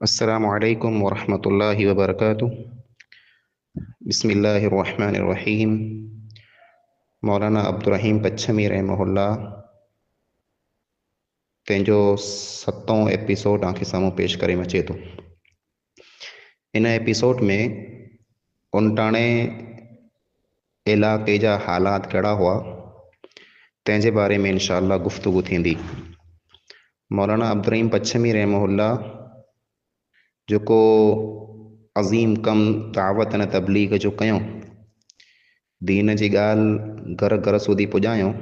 السلام علیکم ورحمۃ اللہ وبرکاتہ۔ بسم اللہ الرحمن الرحیم۔ مولانا عبد الرحیم پچھمی رحمہ اللہ۔ تین ستوں ایپیسوڈ آن کے سام پیش کریں مچے تو۔ ان ایپیسوڈ میں انتانے علاقے جا حالات کڑا ہوا۔ تین بارے میں انشاءاللہ گفتگو تھیں دی۔ مولانا عبدالرحیم پچھمی رحمہ اللہ۔ جيڪو عظيم ڪم دعوت نه تبليگ جو ڪيون دين جي ڳالهه گهر گهر سڌي پڄايون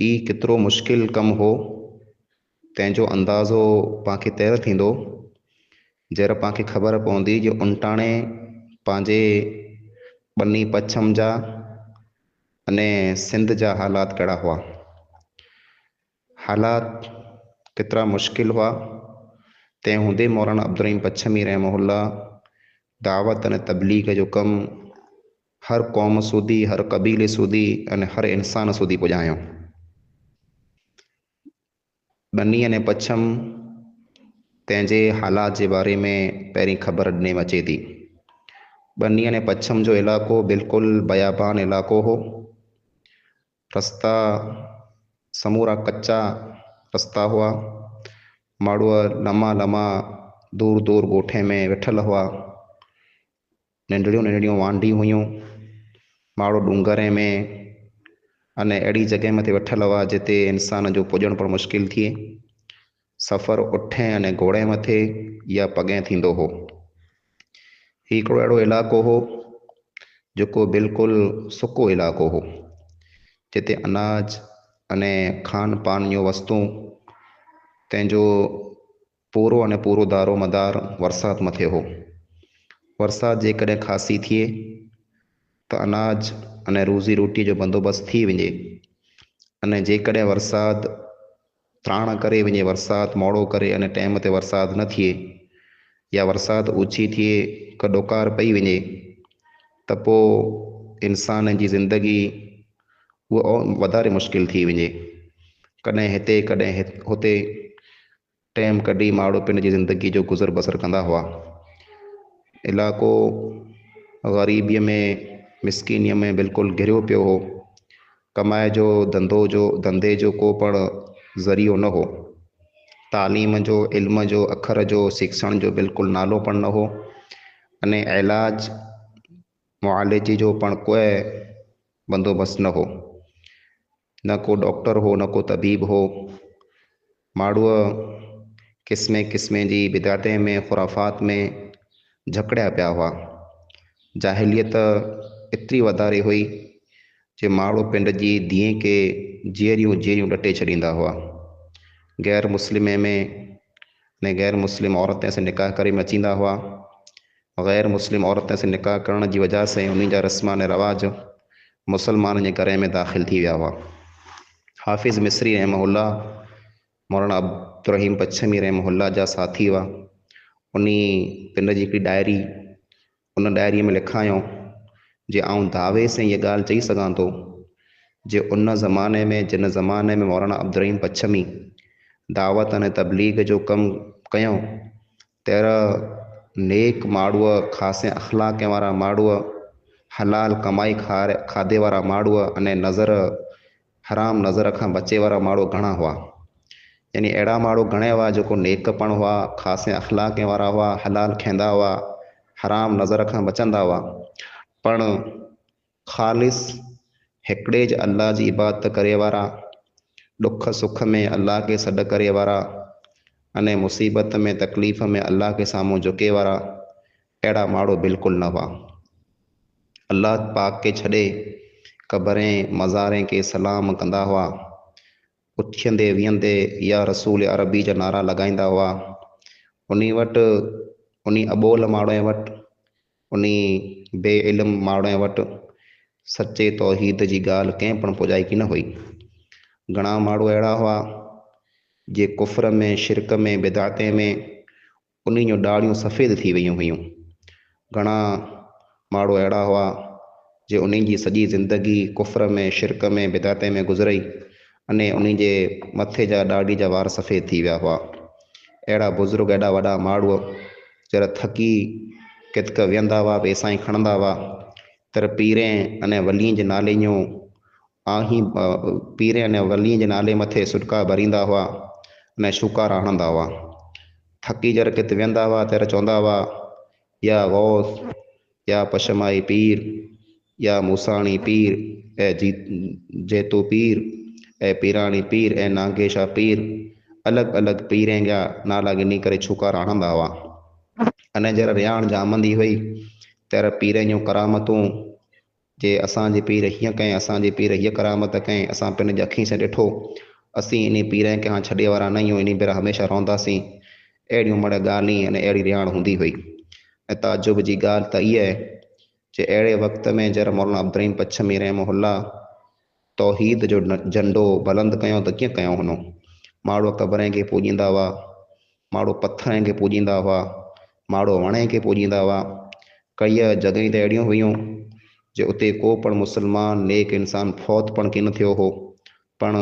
ئي ڪيترو مشڪل ڪم هو تنهن جو اندازو پاڻ کي تير ٿيندو. جهڙا پاڻ کي خبر پوندي جو انٽاڻي پنهنجي بني پڇم جا اني سنڌ جا حالات ڪهڙا هئا. حالات ڪيترا مشڪل هئا تی ہوںدے مولانا ابدریم پچھمی رحمہ اللہ، دعوت ان تبلیغ جو کم ہر قوم سودی، ہر قبیل سودی ان ہر انسان سودی پجایا بنی ان پچھم تے حالات جے بارے میں پیری خبر اڈنے مچے دی۔ بنی ان پچھم جو علاقہ بالکل بیابان علاقہ ہو، رستہ سمورا کچا رستہ ہوا۔ ماڑ لمہ لما دور دور گوٹے میں ویٹل ہوا ننڈڑی ننڈڑی وانڈی ہوئیں ماڑوں ڈونگر میں ان اڑی جگہ مت ویٹل ہوا جاتے انسان جو پوجن پڑ مشکل تھے سفر اٹھے ان گھوڑے مت یا پگے ہو یہ ایکڑو اڑو علاق ہو سکو علاقہ ہو جاتے اناج انے کھان پان جو وست تنهن جو پورو اني پورو دارو مدار برسات مٿي هو. برسات جيڪڏهن خاسي ٿئي ته اناج اني روزي روٽيءَ جو بندوبست ٿي وڃي. اني جيڪڏهن برسات تراڻ ڪري وڃي برسات موڙو ڪري اني ٽائيم تي برسات نه ٿئي يا برسات اوچي ٿئي ڪڏوڪار پئي وڃي ته پوءِ انسان جي زندگي اها وڌاري مشڪل ٿي وڃي. ڪڏهن هتي ڪڏهن هتي ٹائم کڈی ماڑوں پنجی زندگی جو گزر بسر کرا ہوا۔ علاقوں غریبی میں مسکینی میں بالکل گرو پی ہو۔ کمائ دندے جو پڑھ ذریعہ نہ ہو۔ تعلیم جو، علم جو اخر جو، شکشن جو بالکل نالپ پڑ ان علاج مالجی جو کوئی بندوبست نہ ہو۔ نہ کو ڈاکٹر ہو، نہ کو تبیب ہو۔ مارو کس میں کس میں جی بدایاتیں میں خرافات میں جکڑیا پیا ہوا۔ جاہلیت اتری وداری ہوئی جی ماڑو پنڈ جی دیئیں کے جیریوں جیریوں ڈٹے چڑھا ہوا۔ غیر مسلم غیر مسلم عورتیں سے نکاح کری میں چیندہ ہوا۔ غیر مسلم عورتیں سے نکاح کرنے جی وجہ سے انہیں جا رسمان رواج مسلمان جی کرے میں داخل تھی ویا ہوا۔ حافظ مصری رحمہ اللہ، مولانا عبدرحیم پچھمی ریم اللہ جا ساتھی ہوا انی پنجی ایک ڈائری ان ڈائری میں لکھایا جی آؤں دعوے سے یہ گال چی سو جی ان زمانے میں جن زمانے میں مولانا عبدلحیم پچھمی دعوت اے تبلیغ جو کم کاڑو خاصے اخلاقیں ماڑو حلال کمائی کھادے والا ماڑو ان نظر حرام نظر کا بچے والا ماڑو گھڑا ہوا يعني اهڙا ماڻهو گهڻي هئا جيڪو نيڪپڻ هئا خاص اخلاڪ وارا هئا هلال کائيندا هئا حرام نظر کان بچندا هئا. پڻ خالص هڪڙي ج الله جي عبادت ڪري وارا ڏک سک ۾ الله کي سڏ ڪري وارا اني مصيبت ۾ تڪليف ۾ الله کي سامهون جهڪي وارا اهڙا ماڻهو بلڪل نه هئا. الله پاڪ کي ڇڏي قبرين مزاري کي سلام ڪندا هئا اٿندي وهندي يا رسول عربي جا نعرا لڳائيندا هئا. ان وٽ ان ابول ماڻهو وٽ ان بي علم ماڻهو وٽ سچي توحيد جي ڳالهه ڪنهن پڻ پڄائڪي نه هئي. گهڻا ماڻهو اهڙا هئا جي ڪفر ۾ شرڪ ۾ بداتي ۾ ان جون ڏاڙهيون سفيد ٿي ويون هيون. گهڻا ماڻهو اهڙا هئا جي انهن جي سڄي زندگي ڪفر ۾ شرڪ ۾ بداتي ۾ گزرئي اني ان جي مٿي جا ڏاڍي جا وار سفيد ٿي ويا هئا. اهڙا بزرگ ايڏا وڏا ماڻهو جر ٿڪي ڪتڪ ويهندا هئا پئسا ئي کڻندا هئا ته پيري اني ولي جي نالي جون آهي پيري اني ولي جي نالي مٿي سٽڪا ڀريندا هئا اني ڇڪار هڻندا هئا. ٿڪي جر ڪت ويهندا هئا ته چوندا هئا يا واس يا پشمائي پير يا موساڻي پير ۽ جي جيتو پير. ۽ پيراڻي پير ۽ ناگيشا پير الڳ الڳ پيرين جا نالا ڳني ڪري ڇڪار آڻندا هئا. اني جر رهاڻ جامندي هئي تر پيرين جون ڪرامتون جي اسان جي پير هيئن ڪنهن اسان جي پير هيءَ ڪرامت ڪنهن اسان پنهنجي اکين سان ڏٺو اسين ان پيرين کي ها ڇڏي وارا نه ان ڀيرا هميشه رهنداسين. اهڙيون مڙ ڳالهه اني اهڙي رهاڻ هوندي هئي. ۽ تاجب جي ڳالهه ته اها آهي جي اهڙي وقت ۾ جر مولانا مولانادرين پڇمي ريمولا توحید جو جنڈو بلند کروں مارو قبریں کے پوجی ہوا مارو پتھریں کے پوجی ہوا مارو وڑے کے پوجی ہوا کئی جگہیں تو جو اتے کو پڑ مسلمان نیک انسان فوت پڑو پڑ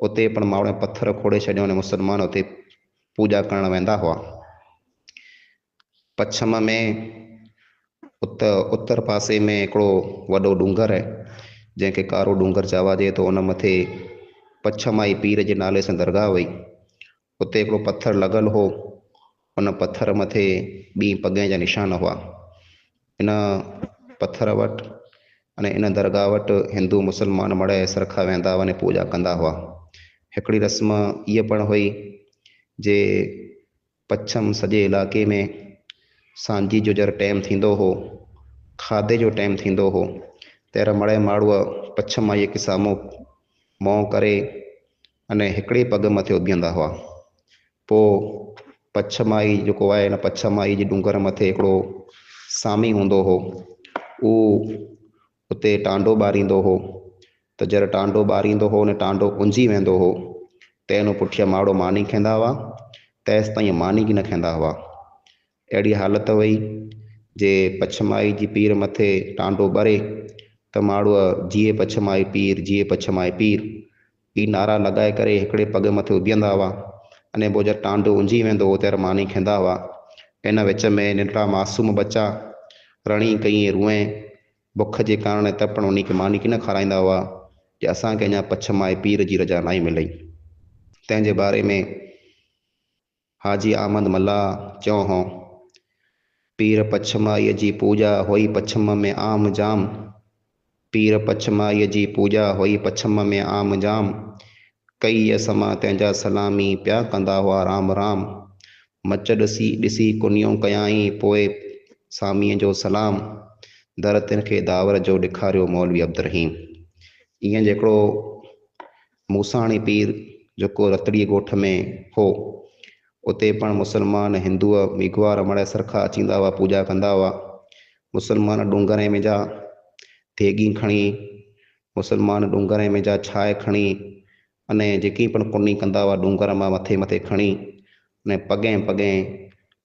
اتے پڑ ماڑ پتھر کھوڑے چھو مسلمان اتے پوجا کرنا وا ہوا پچھم میں ات اتر پاسے میں ایک ڈونگر ہے جنهن کي ڪارو ڏونگر چواجي ٿو ان مٿي پڇمائي پير جي نالي سان درگاهه هئي اتي هڪڙو پٿر لڳل هو ان پٿر مٿي ٻي پڳي جا نشان هئا. ان پٿر وٽ اني ان درگاهه وٽ هندو مسلمان مڙي سرکا ويندا هئا اني پوڄا ڪندا هئا. هڪڙي رسم اها پڻ هئي جي پڇم سڄي علائقي ۾ سانجهي جو جر ٽائيم ٿيندو هو کاڌي جو ٽائيم ٿيندو هو تهڙا مڙي ماڻهوءَ پڇم مائيءَ کي سامهون مون ڪري اني هڪڙي پگ مٿي اڀيندا هئا پوءِ پڇمائي جيڪو آهي هن پڇمائي جي ڏونگر مٿي هڪڙو سامي هوندو هو اهو اتي ٽانڊو ٻاريندو هو ته جر ٽانڊو ٻاريندو هو اني ٽانڊو انجهي ويندو هو ته هن پٺيان ماڻهو ماني کائيندا هئا تيس تائين ماني ڪه نه کائيندا هئا اهڙي حالت هئي جي پڇمائي جي پير مٿي ٽانڊو ٻري تو مارو جیے پچھ مائی پیر جیے پچھ مائیں پیر یہ نارا لگائے کریڑے پگ مت ابھیندہ ہوا ارے وہ جانڈو انجی وی مانی کھینا ہوا ان وچ میں ننڈا ماسم بچہ رڑی کئی روئیں بخ کے کارن تین مانی کی نارا ہوا کہ اصن کے اجا پچھ مائیں پیر کی رجا نہیں مل تے بارے میں ہاجی آمد ملا چیر پچھ مائی کی پوجا ہوئی پچھم میں آم جام پیر پچھمائی جوجا ہوئی پچھم میں آم جام کئی سما تین سلامی پیا کرا ہوا رام رام مچ ڈس ڈس کنو کیا سام سلام در تین کے داور جو دکھارے مولوی ابد رحیم یہسانی پیر جو رتڑی گوٹ میں ہوتے پڑ مسلمان ہندو میگوار مر سرکھا اچھا ہوا پوجا کرا ہوا مسلمان ڈونگر میں جا ديگي کڻي مسلمان ڊونگري ۾ جا ڇائي کڻي اني جيڪي پڻ پني ڪندا هئا ڏونگر مان مٿي مٿي کڻي اني پڳي پڳي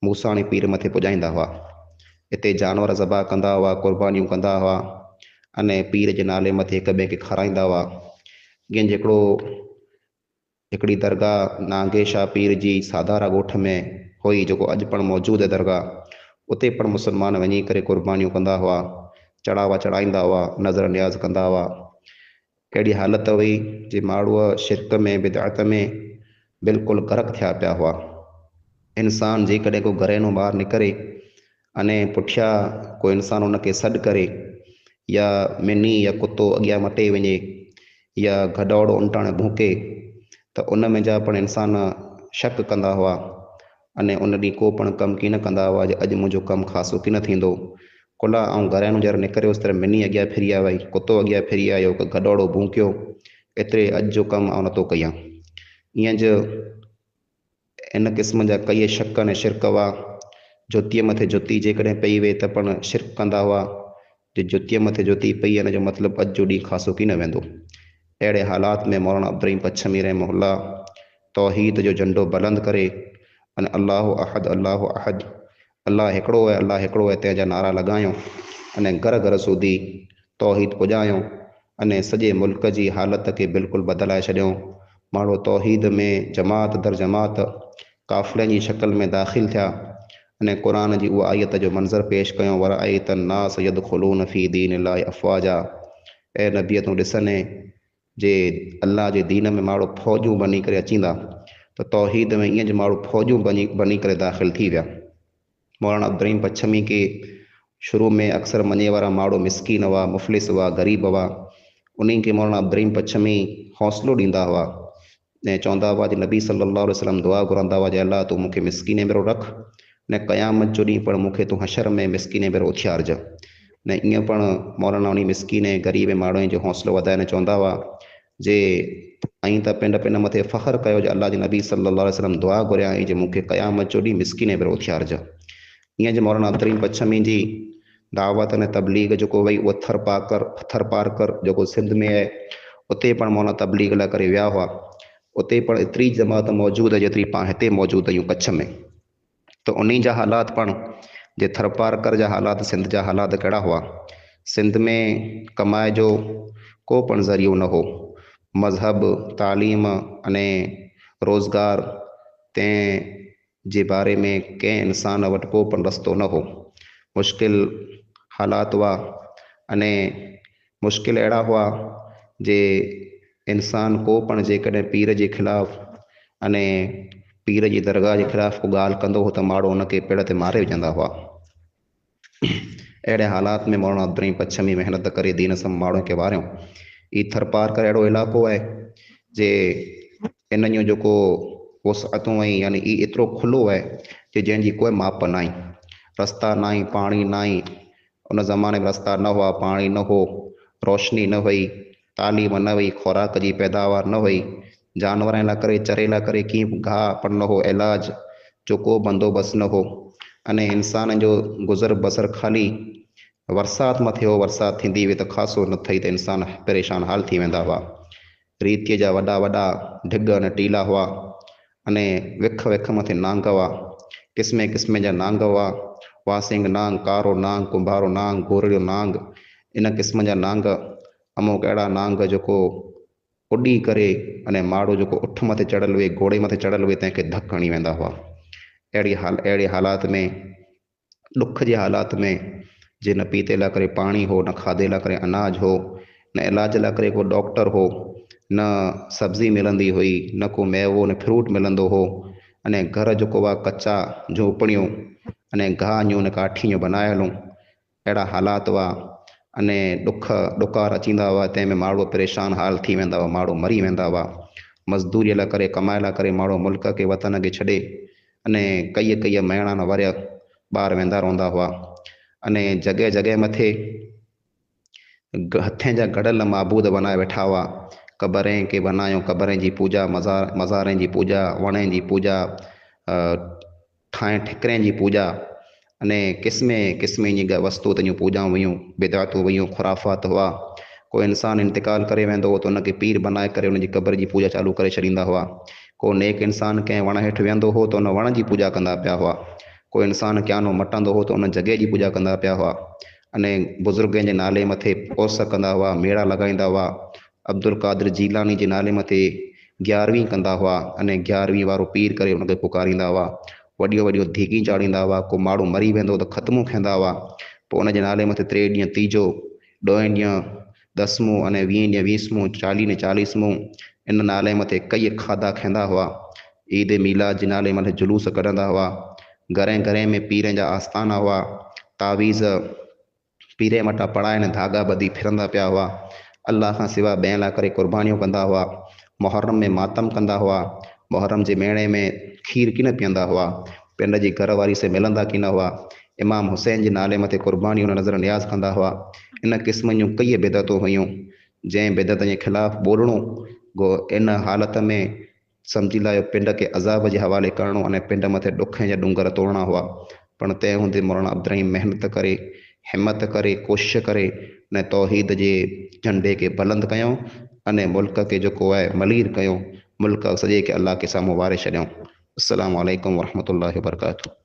موساڻي پير مٿي پڄائيندا هئا. هتي جانور زبا ڪندا هئا قربانيون ڪندا هئا اني پير جي نالي مٿي هڪ ٻئي کي کارائيندا هئا. ائين هڪڙو هڪڙي درگاهه ناگيشا پير جي ساڌارا ڳوٺ ۾ هئي جيڪو اڄ پڻ موجود آهي درگاهه اتي پڻ مسلمان وڃي ڪري قربانيون ڪندا هئا چڙهاوا چڙهائيندا هئا نظر نياز ڪندا هئا. اهڙي حالت هئي جي ماڻهوءَ شرڪ ۾ بدات ۾ بلڪل گرڪ ٿيا پيا هئا. انسان جيڪڏهن ڪو گهري مان ٻاهر نڪري اني پٺيان ڪو انسان ان کي سڏ ڪري يا مني يا ڪتو اڳيان مٽي وڃي يا گڏوڙ انٽاڻي ڀوڪي ته ان ۾ جا پڻ انسان شڪ ڪندا هئا اني ان ڏينهن ڪو پڻ ڪم ڪه نه ڪندا هئا جي اڄ منهنجو ڪم خاصو ڪه نه ٿيندو کلہ گرہنوں جی نکر وسٹ مینی اگیاں فری آیا کتو اگیا پھری آیا کہ گڈوڑو بھونکیو اترے اج جو کم آؤں نہ تو کیا جو ان قسم جا کئی شک نے شرک ہوا جوت متے جوتی جی پئی وے تو پن شرک کندا ہوا جو جی جوت متے پئی پی جو مطلب اج جو ڈی خاصو کی ویسے اڑے حالات میں مولانا ابریم پچھ میرے محلہ توحید جو جنڈو بلند کرے ان اللہ احد اللہ احد اللہ اللہ تین جا نعرہ لگاؤں انے گھر گھر سودی توحید پُجایاں انے سجے ملک کی حالت کے بالکل بدلائے چیاؤں ماڑ تود میں جمات در جمات قافل کی شکل میں داخل تین قرآن کی وہ آئیت جو منظر پیش کیں وی تنسد فی دین ال افواجہ اے نبیت ڈسن جی اللہ کے دین میں ماڑ فوجوں بنی کرچی دا تو توحید میں یہ فوجی بنی بنی کر داخل تی و مولانا ابدریم پچھمی کے شروع میں اکثر منی وارا ماڑو مسکین ہوا، مفلس ہوا، غریب ہوا، انہیں کے مولانا ابدریم پچھمی حوصلوں ڈینا ہوا۔ نیا ہوا جی نبی صلی اللہ علیہ وسلم دعا گھری ہوا جی اللہ تو تم مسکینے بیرو رکھ۔ نہ قیامت جو توں ہشر میں مسکینے بیرو اتھیارج نہیں یہ پڑ مولانا انہیں مسکینے، غریب ماڑو ودا ہوسلوں چونہ ہوا۔ جی تا تینڈ پن متے فخر کہو جی اللہ جی نبی صلی اللہ علیہ وسلم دعا گُریا قیامت جو نہیں، مسکینے بھرو جا۔ یہاں اتریم پچھمی جی دعوت این تبلیغ جو ہوئی وہ تھر پارکر پتھر پارکر جو ست مانا تبلیغ لا کر پڑ ایتری جماعت موجود ہے جتری پا موجود رہے پچھمیں تو ان جا حالات پڑھ جی تھر پارکر جا حالات سا حالات کہڑا ہوا سے کمائج کو کوئی پڑ ذریعہ نہ ہو مذہب تعلیم انے روزگار ت جي باري ۾ ڪنهن انسان وٽ ڪو پڻ رستو نه هو. مشڪل حالات هئا اني مشڪل اهڙا هئا جي انسان ڪو پڻ جيڪڏهن پير جي خلاف اني پير جي درگاهه جي خلاف ڪو ڳالهه ڪندو هو ته ماڻهو هن کي پيڙ تي ماري وجهندا هئا. اهڙي حالات ۾ مولانا عبدل پڇمي محنت ڪري دين سم ماڻهن کي واريون ئي ٿرپار ڪري اهڙو علائقو آهي جي ان جو جيڪو وہ ستوں کھلو ہے کہ جن کی کوئی ماپ نہ رستہ نہ پانی نہ زمانے میں رستہ نہ ہو پانی نہ ہو روشنی ن ہوئی تعلیم نہ ہوئی خوراک کی پیداوار نہ ہوئی جانور چرے لائے کی گاہ پر نہ ہو علاج جو کوئی بندوبست نہ ہو انسان جو گزر بسر خالی برسات می برساتی ہوئی تو خاص ن تھسان پریشان حال تھی وا ریت جا وا وا ڈگ این ٹیلا ہوا انے وکھ وکھ م نگ ہوا قسم قسم جا نگ ہوا واسنگ ناگ کار نانگ کمبھارو ناگ گوڑ ناگ ان قسم جا نگ اموک اڑا نانگ جو اڈی کرے ماڑو جو اٹ متے چڑھ ہوئے گھوڑے متیں چڑھل ہوئے تھی دک ہنی وا اڑی ہال اڑ حالات میں ڈکھ جی حالات میں جی ن پیتے لائے پانی ہو نہ کھادے لائے اناج ہو علاج لائے کر ڈاکٹر ہو نه سبزي ملندي هئي نه ڪو ميوو نه فروٽ ملندو هو. اني گهر جيڪو آهي ڪچا جهوپڙيون اني گاهيون نه ڪاٺيون بنايلون. اهڙا حالات هئا. اني ڏک ڏڪار اچيندا هئا تنهن ۾ ماڻهو پريشان حال ٿي ويندا هئا ماڻهو مري ويندا هئا. مزدوريءَ لاءِ ڪري ڪمائي لاءِ ڪري ماڻهو ملڪ کي وطن کي ڇڏي اني ڪئي ڪئي مهينا نه وريا ٻار ويندا رهندا هئا. اني جڳهه جڳهه مٿي هٿين جا گڙل مابود بنائي ويٺا هئا قبریں بنائیں قبریں جی پوجا مزا مزار کی پوجا و پوجا ٹائ ٹیکر کی پوجا انے قسم قسم کی وستوتھی پوجاؤں ہودیات ہوئی خورافات ہوا کوئی انسان انتقال کر پیر بنائے ان کی قبر کی پوجا چالو کردا ہوا کو نیک انسان کئی ون ہیٹ وی ہو تو ان ون کی پوجا کرا کوئی انسان قیانو مٹند ہو تو ان جگہ کی پوجا کرا انے بزرگ کے نالے متے کوس کندہ ہوا میڑا لگائی ہوا ابد القادر جیلانی کے نالے متے گیارہویں کندہ ہوا این گیارہویں والوں پیر کر پکاری ہوا وڈی وڈی دھیگ چاڑی ہوا کو مو مری و ختم کھانا ہوا ان کے نالے متے ٹری تیج ڈو یعن دسموں ان وی ویسم چالی چالیس ان نالے مت کئی کھاد کھیا ہوا عید میلا نالے من جلوس کھندا ہوا گھر گھر میں پیرن جا آسان ہوا تعویذ پیرے مٹا پڑا دھاگا بدی فرندہ پہ ہوا اللہ کا سوا بینا کری قربانوں کندہ ہوا، محرم میں ماتم کندا ہوا، محرم کے میڑے میں کھیر کی پیند ہوا، پنڈ جی کی گھر والی سے مل ہوا، امام حسین کے نالے مت قربانی نظر نیاز کندہ ہوا۔ ان قسم جی کئی بےدت ہو بےدت کے خلاف بولنوں، گو ان حالت میں سمجھی لا پنڈ کے عذاب کے حوالے کر پنڈ مت ڈکھیں جا ڈوں توڑنا ہوا۔ پر تین ہندے مرن ابدرائن محنت کری مت کرے کوشش کرے کریں توحید جے جھنڈے کے بلند کئوں ان ملک کے جو کوئے ملیر کوں ملک سجے کے اللہ کے سامو بارے چڈوں السلام علیکم ورحمت اللہ وبرکاتہ